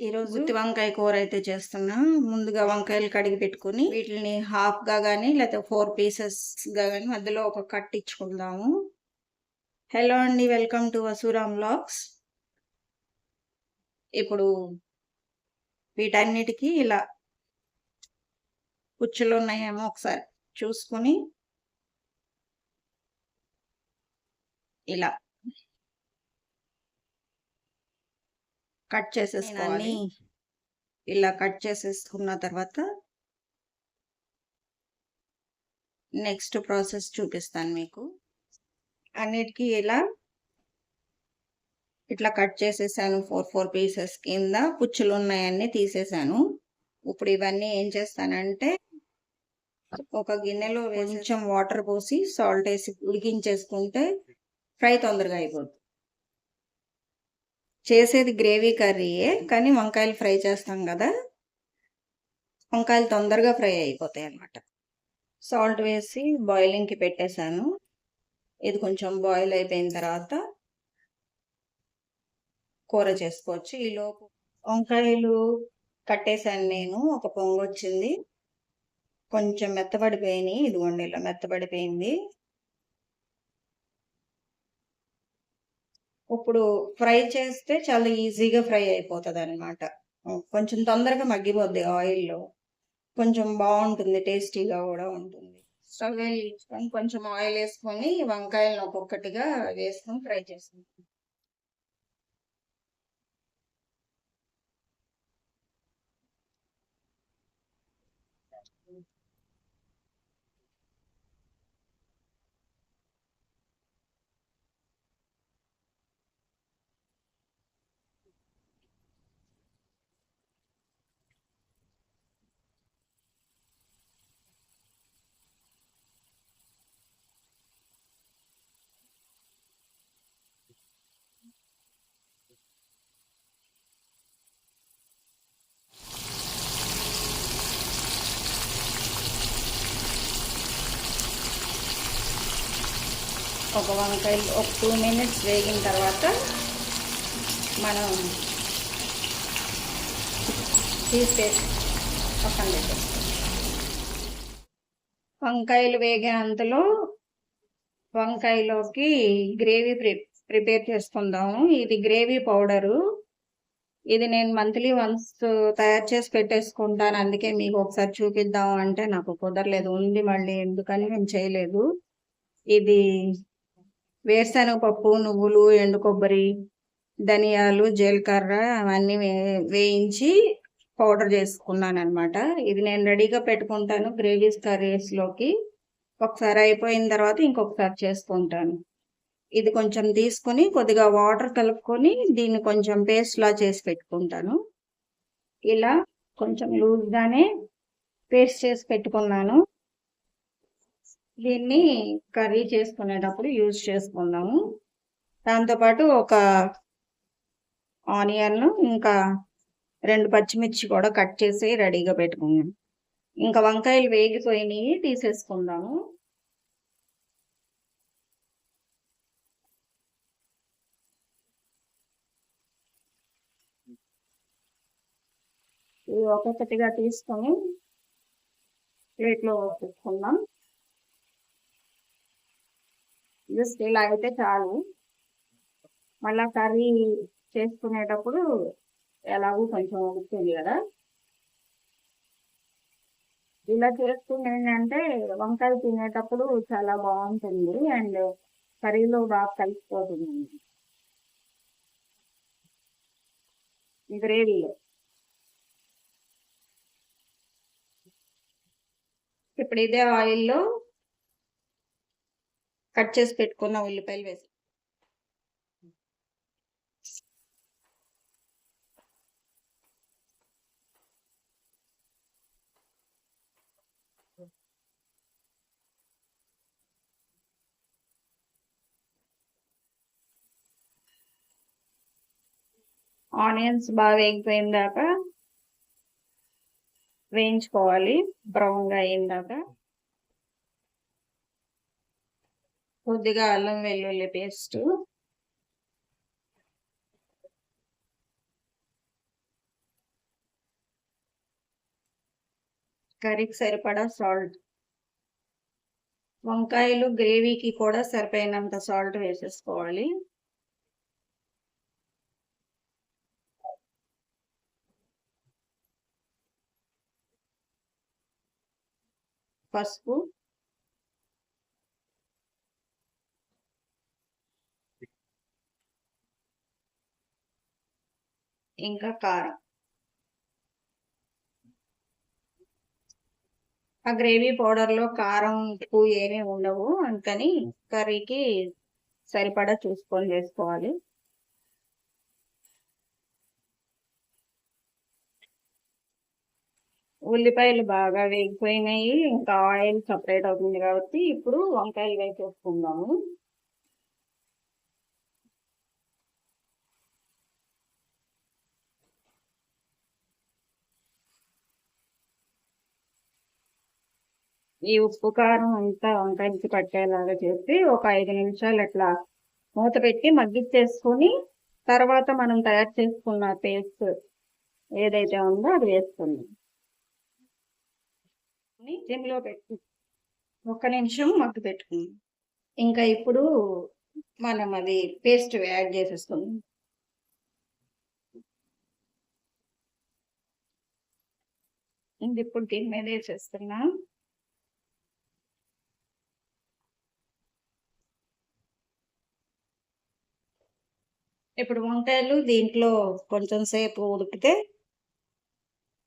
ఈరోజు గుత్తి వంకాయ కూర అయితే చేస్తున్నా. ముందుగా వంకాయలు కడిగి పెట్టుకుని వీటిని హాఫ్గా కానీ లేకపోతే ఫోర్ పీసెస్గా కానీ మధ్యలో ఒక కట్ ఇచ్చుకుందాము. హలో అండి వెల్కమ్ టు వసూరామ్ బ్లాగ్స్ ఇప్పుడు వీటన్నిటికీ ఇలా కుచ్చులు ఉన్నాయేమో ఒకసారి చూసుకుని ఇలా కట్ చేసేసుకోవాలి. ఇలా కట్ చేసేసుకున్న తర్వాత నెక్స్ట్ ప్రాసెస్ చూపిస్తాను మీకు. అన్నిటికీ ఇలా ఇట్లా కట్ చేసేసాను ఫోర్ ఫోర్ పీసెస్ కింద పుచ్చులు ఉన్నాయన్నీ తీసేసాను. ఇప్పుడు ఇవన్నీ ఏం చేస్తానంటే ఒక గిన్నెలో కొంచెం వాటర్ పోసి సాల్ట్ వేసి ఉడికించేసుకుంటే ఫ్రై తొందరగా అయిపోతుంది చేసేది గ్రేవీ కర్రీయే కానీ వంకాయలు ఫ్రై చేస్తాం కదా. వంకాయలు తొందరగా ఫ్రై అయిపోతాయి అన్నమాట. సాల్ట్ వేసి బాయిలింగ్కి పెట్టేశాను. ఇది కొంచెం బాయిల్ అయిపోయిన తర్వాత కూర చేసుకోవచ్చు. ఈలోపు వంకాయలు కట్టేశాను నేను. ఒక పొంగు వచ్చింది కొంచెం మెత్తబడిపోయినాయి. ఇదిగోండి ఇలా మెత్తబడిపోయింది. ఇప్పుడు ఫ్రై చేస్తే చాలా ఈజీగా ఫ్రై అయిపోతుంది అనమాట కొంచెం తొందరగా మగ్గిపోద్ది ఆయిల్లో. కొంచెం బాగుంటుంది టేస్టీగా కూడా ఉంటుంది. స్టవ్ వేసుకొని కొంచెం ఆయిల్ వేసుకొని వంకాయలను ఒక్కొక్కటిగా వేసుకొని ఫ్రై చేసుకుంటాం ఒక వంకాయలు ఒక టూ మినిట్స్ వేగిన తర్వాత మనం తీసేసి పక్కన పెట్టేస్తాం. వంకాయలు వేగినంతలో వంకాయలోకి గ్రేవీ ప్రి ప్రిపేర్ చేసుకుందాము. ఇది గ్రేవీ పౌడరు. ఇది నేను మంత్లీ వన్స్ తయారు చేసి పెట్టేసుకుంటాను. అందుకే మీకు ఒకసారి చూపిద్దాం అంటే నాకు కుదరలేదు. ఉంది మళ్ళీ ఎందుకని నేను చేయలేదు. ఇది వేరుశనగ పప్పు నువ్వులు ఎండు కొబ్బరి ధనియాలు జీలకర్ర అవన్నీ వే వేయించి పౌడర్ చేసుకున్నాను అనమాట ఇది నేను రెడీగా పెట్టుకుంటాను గ్రేవీస్ కర్రీస్లోకి. ఒకసారి అయిపోయిన తర్వాత ఇంకొకసారి చేసుకుంటాను. ఇది కొంచెం తీసుకొని కొద్దిగా వాటర్ కలుపుకొని దీన్ని కొంచెం పేస్ట్లా చేసి పెట్టుకుంటాను. ఇలా కొంచెం లూజ్గానే పేస్ట్ చేసి పెట్టుకున్నాను. దీన్ని కర్రీ చేసుకునేటప్పుడు యూజ్ చేసుకుందాము. దాంతోపాటు ఒక ఆనియన్ ఇంకా రెండు పచ్చిమిర్చి కూడా కట్ చేసి రెడీగా పెట్టుకున్నాం ఇంకా వంకాయలు వేగిపోయినాయి తీసేసుకుందాము. ఇవి ఒక్కొక్కటిగా తీసుకొని ప్లేట్లో పెట్టుకుందాం. జస్ట్ ఇలా అయితే చాలు. మళ్ళా కర్రీ చేసుకునేటప్పుడు ఎలాగో కొంచెం ఉడుతుంది కదా. ఇలా చేసుకుని ఏంటంటే వంకాయ తినేటప్పుడు చాలా బాగుంటుంది అండ్ కర్రీలో బాగా కలిసిపోతుంది. గ్రేవీలో. ఇప్పుడు ఇదే ఆయిల్లో కట్ చేసి పెట్టుకున్న ఉల్లిపాయలు వేసి. ఆనియన్స్ బాగా వేగిపోయిన దాకా వేయించుకోవాలి. బ్రౌన్గా అయిన దాకా. కొద్దిగా అల్లం వెల్లుల్లి పేస్ట్. కర్రీకి సరిపడా సాల్ట్. వంకాయలు గ్రేవీకి కూడా సరిపోయినంత సాల్ట్ వేసేసుకోవాలి. పసుపు. ఇంకా కారం ఆ గ్రేవీ పౌడర్లో కారం ఉప్పు ఏమీ ఉండవు. అందుకని కర్రీకి సరిపడా చూసుకొని చేసుకోవాలి. ఉల్లిపాయలు బాగా వేగిపోయినాయి. ఇంకా ఆయిల్ సపరేట్ అవుతుంది కాబట్టి ఇప్పుడు వంకాయలు వేసేసుకుందాము. ఈ ఉప్పు కారం అంతా వంకాయకి పట్టేలాగా చేసి ఒక ఐదు నిమిషాలు అట్లా మూత పెట్టి మగ్గిచ్చేసుకొని తర్వాత మనం తయారు చేసుకున్న పేస్ట్ ఏదైతే ఉందో అది వేసుకుందాం. సిమ్లో పెట్టి ఒక నిమిషం మగ్గు పెట్టుకుందాం. ఇంకా ఇప్పుడు మనం అది పేస్ట్ యాడ్ చేసేసుకుందాం. ఇది ఇప్పుడు దీని మీద వేసేస్తున్నాం. ఇప్పుడు వంకాయలు దీంట్లో కొంచెం సేపు ఉడికితే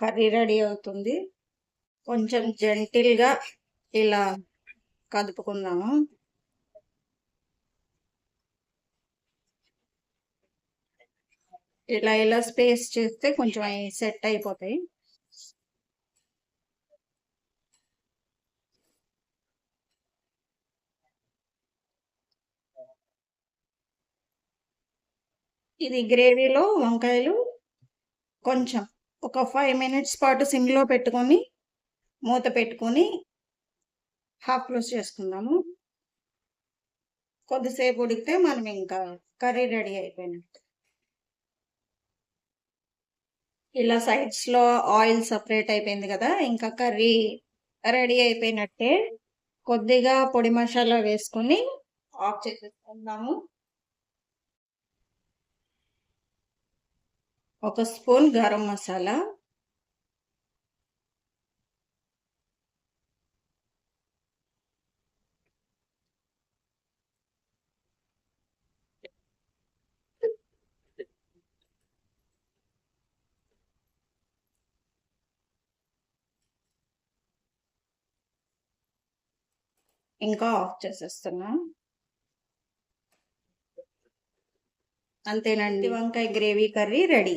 కర్రీ రెడీ అవుతుంది. కొంచెం జెంటిల్గా ఇలా కదుపుకుందాము. ఇలా ఇలా స్పేస్ చేస్తే కొంచెం సెట్ అయిపోతాయి. ఇది గ్రేవీలో వంకాయలు కొంచెం ఒక ఫైవ్ మినిట్స్ పాటు సిమ్లో పెట్టుకొని మూత పెట్టుకొని హాఫ్ రోస్ట్ చేసుకుందాము. కొద్దిసేపు ఉడికితే మనం ఇంకా కర్రీ రెడీ అయిపోయినట్టు. ఇలా సైడ్స్లో ఆయిల్ సపరేట్ అయిపోయింది కదా ఇంకా కర్రీ రెడీ అయిపోయినట్టే కొద్దిగా పొడి మసాలా వేసుకొని ఆఫ్ చేసేసుకుందాము. ఒక స్పూన్ గరం మసాలా. ఇంకా ఆఫ్ చేసేస్తున్నా. అంతేనండి. వంకాయ gravy curry ready.